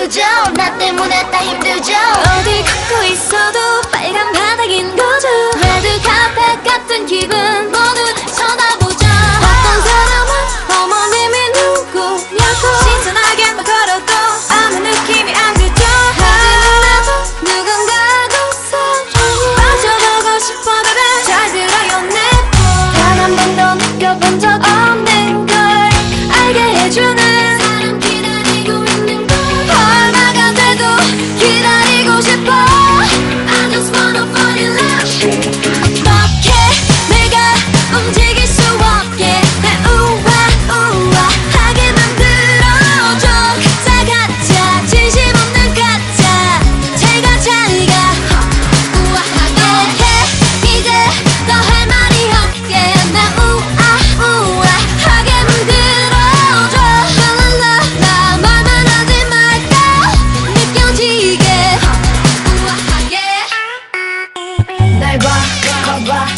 그저 나 때문에 다 힘들죠? 어디 걷고 있어도 빨간 바닥 날봐봐봐한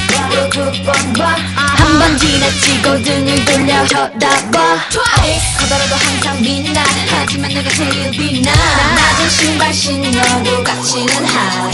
번 지나치고 등을 돌려 쳐다봐. Twice 커다라도 항상 빛나. 하지만 내가 제일 빛나. 낮은 신발 신어도 값지는 하